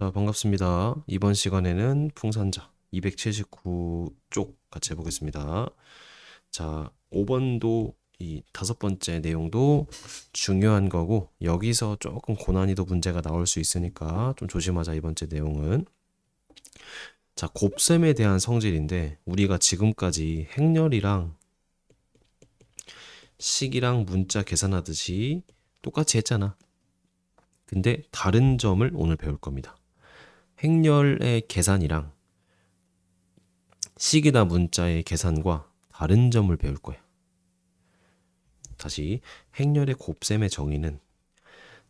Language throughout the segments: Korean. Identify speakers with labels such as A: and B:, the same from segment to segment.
A: 자, 반갑습니다. 이번 시간에는 풍산자 279쪽 같이 해보겠습니다. 자, 5번도 이 다섯 번째 내용도 중요한 거고, 여기서 조금 고난이도 문제가 나올 수 있으니까 좀 조심하자, 이번 째 내용은. 자, 곱셈에 대한 성질인데, 우리가 지금까지 행렬이랑 식이랑 문자 계산하듯이 똑같이 했잖아. 근데 다른 점을 오늘 배울 겁니다. 행렬의 계산이랑 식이나 문자의 계산과 다른 점을 배울 거예요. 다시 행렬의 곱셈의 정의는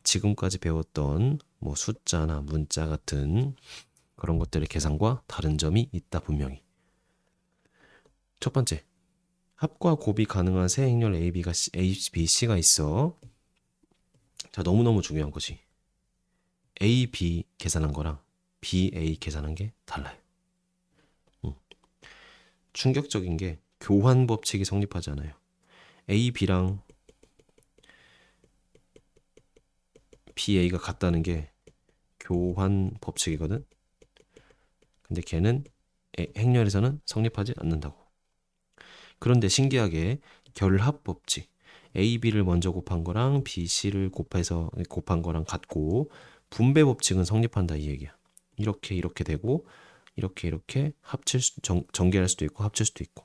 A: 지금까지 배웠던 뭐 숫자나 문자 같은 그런 것들의 계산과 다른 점이 있다 분명히. 첫 번째, 합과 곱이 가능한 세 행렬 A, A, B, C가 있어. 자, 너무너무 중요한 거지. A, B 계산한 거랑 B, A 계산한 게 달라요. 음. 충격적인 게 교환 법칙이 성립하지 않아요. A, B랑 B, A가 같다는 게 교환 법칙이거든. 근데 걔는 에- 행렬에서는 성립하지 않는다고. 그런데 신기하게 결합 법칙 A, B를 먼저 곱한 거랑 B, C를 곱해서 곱한 거랑 같고 분배 법칙은 성립한다 이 얘기야. 이렇게 이렇게 되고 이렇게 이렇게 합칠 수, 정, 전개할 수도 있고 합칠 수도 있고.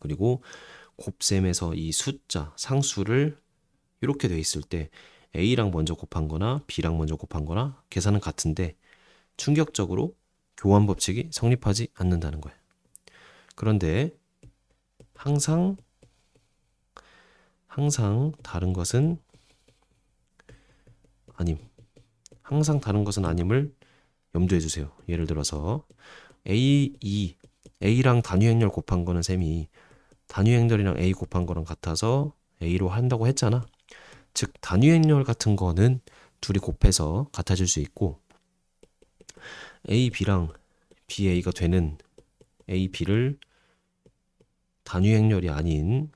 A: 그리고 곱셈에서 이 숫자 상수를 이렇게 돼 있을 때 A랑 먼저 곱한 거나 B랑 먼저 곱한 거나 계산은 같은데 충격적으로 교환 법칙이 성립하지 않는다는 거야. 그런데 항상 항상 다른 것은 아님. 항상 다른 것은 아님을 염두해 주세요. 예를 들어서 A, 2, A랑 단위 행렬 곱한 거는 셈이 단위 행렬이랑 A 곱한 거랑 같아서 A로 한다고 했잖아. 즉 단위 행렬 같은 거는 둘이 곱해서 같아질 수 있고 A, B랑 B, A가 되는 A, B를 단위 행렬이 아닌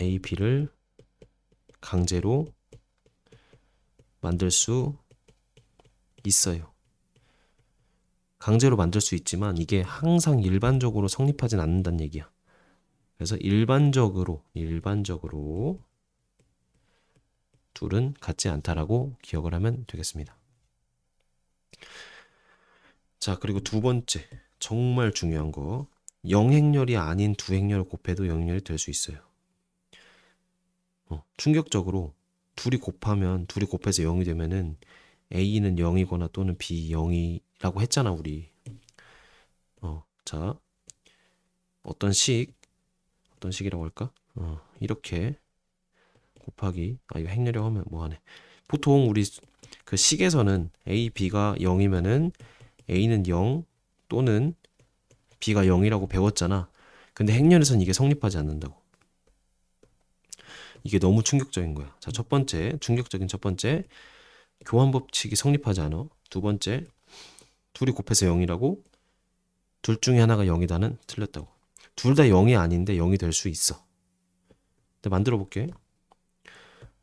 A: A, B를 강제로 만들 수 있어요. 강제로 만들 수 있지만 이게 항상 일반적으로 성립하진 않는다는 얘기야. 그래서 일반적으로, 일반적으로 둘은 같지 않다라고 기억을 하면 되겠습니다. 자, 그리고 두 번째, 정말 중요한 거. 영행렬이 아닌 두 행렬을 곱해도 영행렬이 될 수 있어요. 어, 충격적으로 둘이 곱하면 둘이 곱해서 0이 되면은 A는 0이거나 또는 B 0이라고 했잖아 우리. 어, 자 어떤 식 어떤 식이라고 할까? 어, 이렇게 곱하기 아 이거 행렬이라고 하면 뭐하네. 보통 우리 그 식에서는 A, B가 0이면은 A는 0 또는 B가 0이라고 배웠잖아. 근데 행렬에서는 이게 성립하지 않는다고. 이게 너무 충격적인 거야. 자, 첫 번째, 충격적인 첫 번째, 교환 법칙이 성립하지 않아. 두 번째, 둘이 곱해서 0이라고 둘 중에 하나가 0이다는 틀렸다고. 둘 다 0이 아닌데 0이 될 수 있어. 근데 만들어 볼게.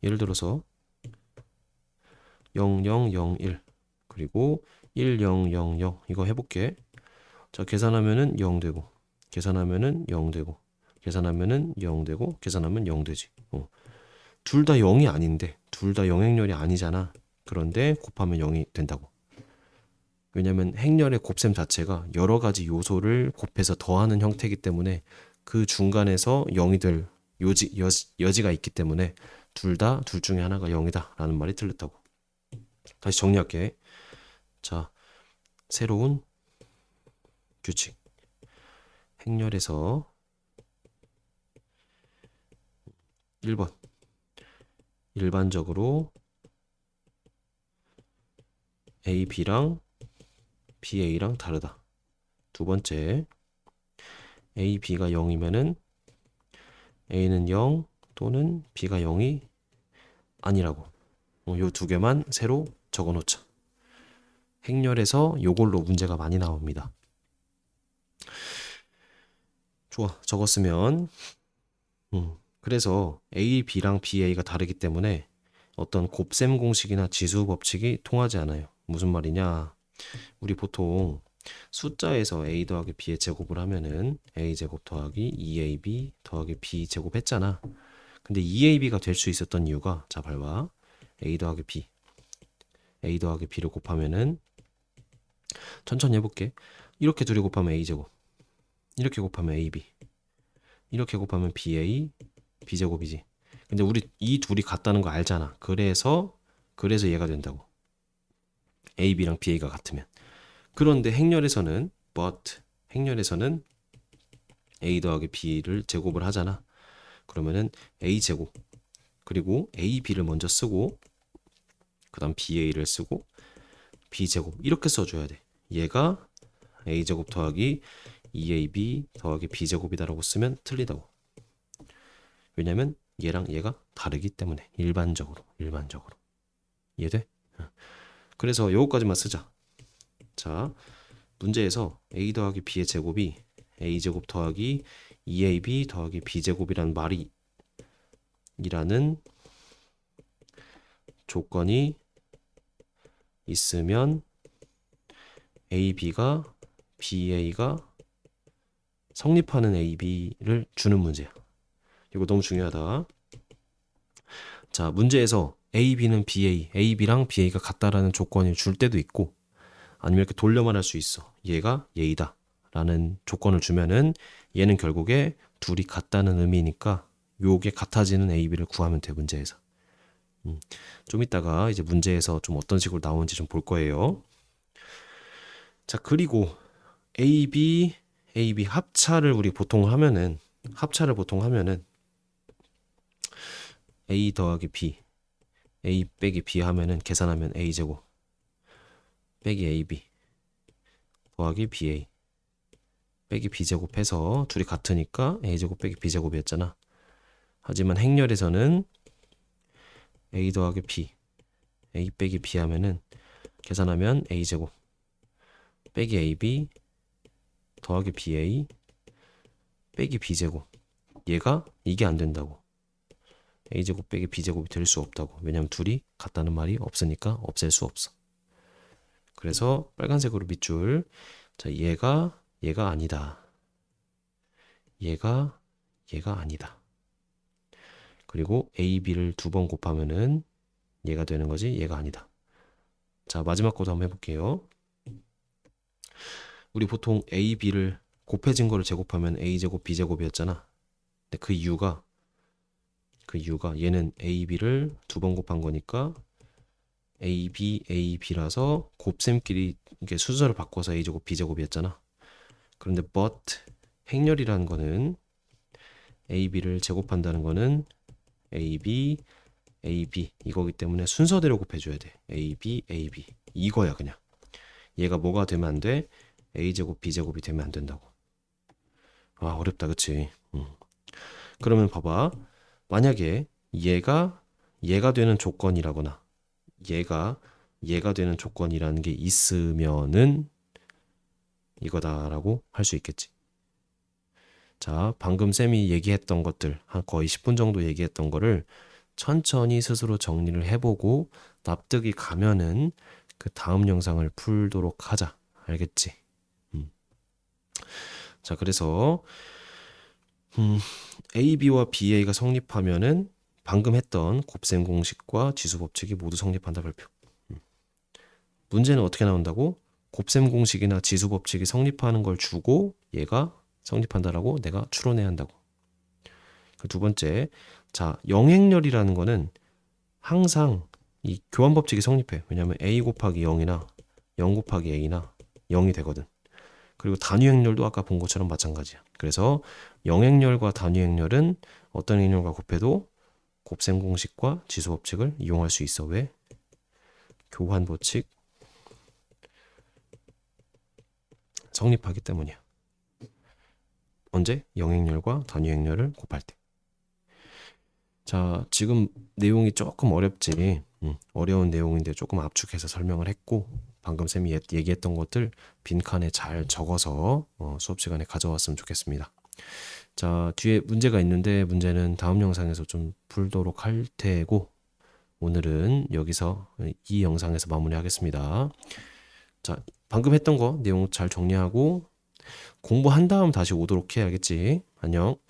A: 예를 들어서 0, 0, 0, 1 그리고 1, 0, 0, 0 이거 해볼게. 자, 계산하면은 0 되고 계산하면은 0 되고 계산하면은 0 되고 계산하면 0 되지. 어. 둘다 0이 아닌데 둘 다 영행렬이 아니잖아. 그런데 곱하면 0이 된다고. 왜냐면 행렬의 곱셈 자체가 여러 가지 요소를 곱해서 더하는 형태이기 때문에 그 중간에서 0이 될 요지, 여, 여지가 있기 때문에 둘 다 둘 중에 하나가 0이다 라는 말이 틀렸다고. 다시 정리할게. 자, 새로운 규칙. 행렬에서 1번. 일반적으로 A, B랑 B, A랑 다르다. 두 번째, A, B가 0이면은 A는 0 또는 B가 0이 아니라고. 요 두 개만 새로 적어 놓자. 행렬에서 요걸로 문제가 많이 나옵니다. 좋아, 적었으면 음, 그래서 A, B랑 BA가 다르기 때문에 어떤 곱셈 공식이나 지수 법칙이 통하지 않아요. 무슨 말이냐? 우리 보통 숫자에서 a 더하기 b의 제곱을 하면은 a 제곱 더하기 2ab 더하기 b 제곱 했잖아. 근데 2ab가 될 수 있었던 이유가 자 봐봐. a 더하기 b a 더하기 b를 곱하면은 천천히 해볼게. 이렇게 둘이 곱하면 a 제곱 이렇게 곱하면 ab 이렇게 곱하면 ba b 제곱이지. 근데 우리 이 둘이 같다는 거 알잖아. 그래서 그래서 얘가 된다고. a, b랑 ba가 같으면. 그런데 행렬에서는 but 행렬에서는 a 더하기 b를 제곱을 하잖아. 그러면은 a 제곱 그리고 a, b를 먼저 쓰고 그다음 ba를 쓰고 b 제곱 이렇게 써줘야 돼. 얘가 a 제곱 더하기 2ab 더하기 b 제곱이다라고 쓰면 틀리다고. 왜냐면 얘랑 얘가 다르기 때문에 일반적으로 일반적으로 이해돼? 어. 그래서 요거까지만 쓰자. 자, 문제에서 a 더하기 b의 제곱이 a 제곱 더하기 2ab 더하기 b 제곱이라는 말이 이라는 조건이 있으면 ab가 ba가 성립하는 ab를 주는 문제야. 이거 너무 중요하다. 자, 문제에서 A, B는 BA, A, B랑 BA가 같다라는 조건을 줄 때도 있고 아니면 이렇게 돌려 말할 수 있어. 얘가 얘이다. 라는 조건을 주면은 얘는 결국에 둘이 같다는 의미니까 요게 같아지는 A, B를 구하면 돼 문제에서. 음, 좀 이따가 이제 문제에서 좀 어떤 식으로 나오는지 좀 볼 거예요. 자, 그리고 A, B, A, B 합차를 우리 보통 하면은 합차를 보통 하면은 A 더하기 B. A 빼기 B 하면은 계산하면 A 제곱. 빼기 AB 더하기 BA 빼기 B 제곱 해서 둘이 같으니까 A 제곱 빼기 B 제곱이었잖아. 하지만 행렬에서는 A 더하기 B A 빼기 B 하면은 계산하면 A 제곱. 빼기 AB 더하기 BA 빼기 B 제곱. 얘가 이게 안 된다고. A제곱 빼기 b제곱이 될 수 없다고. 왜냐면 둘이 같다는 말이 없으니까 없앨 수 없어. 그래서 빨간색으로 밑줄. 자, 얘가 얘가 아니다. 얘가 얘가 아니다. 그리고 a, b를 두 번 곱하면은 얘가 되는 거지. 얘가 아니다. 자, 마지막 거도 한번 해볼게요. 우리 보통 a, b를 곱해진 거를 제곱하면 a 제곱 b 제곱이었잖아. 근데 그 이유가 그 이유가 얘는 AB를 두 번 곱한 거니까 AB, AB라서 곱셈끼리 이게 순서를 바꿔서 A제곱, B제곱이었잖아. 그런데 but 행렬이라는 거는 AB를 제곱한다는 거는 AB, AB 이거기 때문에 순서대로 곱해줘야 돼. AB, AB 이거야 그냥. 얘가 뭐가 되면 안 돼? A제곱, B제곱이 되면 안 된다고. 아 어렵다 그치? 응. 그러면 봐봐. 만약에 얘가 얘가 되는 조건이라거나 얘가 얘가 되는 조건이라는 게 있으면은 이거다라고 할 수 있겠지. 자, 방금 쌤이 얘기했던 것들 한 거의 10분 정도 얘기했던 거를 천천히 스스로 정리를 해보고 납득이 가면은 그 다음 영상을 풀도록 하자. 알겠지? 음. 자, 그래서 음, AB와 BA가 성립하면은 방금 했던 곱셈 공식과 지수 법칙이 모두 성립한다 발표. 음. 문제는 어떻게 나온다고? 곱셈 공식이나 지수 법칙이 성립하는 걸 주고 얘가 성립한다라고 내가 추론해야 한다고. 그두 번째, 자 영행렬이라는 거는 항상 이 교환 법칙이 성립해. 왜냐하면 a 곱하기 0이나 0 곱하기 a나 0이 되거든. 그리고 단위 행렬도 아까 본 것처럼 마찬가지야. 그래서 영행렬과 단위 행렬은 어떤 행렬과 곱해도 곱셈 공식과 지수 법칙을 이용할 수 있어. 왜? 교환 법칙 성립하기 때문이야. 언제? 영행렬과 단위 행렬을 곱할 때. 자, 지금 내용이 조금 어렵지. 음, 어려운 내용인데 조금 압축해서 설명을 했고 방금 쌤이 얘기했던 것들 빈칸에 잘 적어서 어, 수업 시간에 가져왔으면 좋겠습니다. 자, 뒤에 문제가 있는데 문제는 다음 영상에서 좀 풀도록 할 테고 오늘은 여기서 이 영상에서 마무리하겠습니다. 자, 방금 했던 거 내용 잘 정리하고 공부한 다음 다시 오도록 해야겠지. 안녕.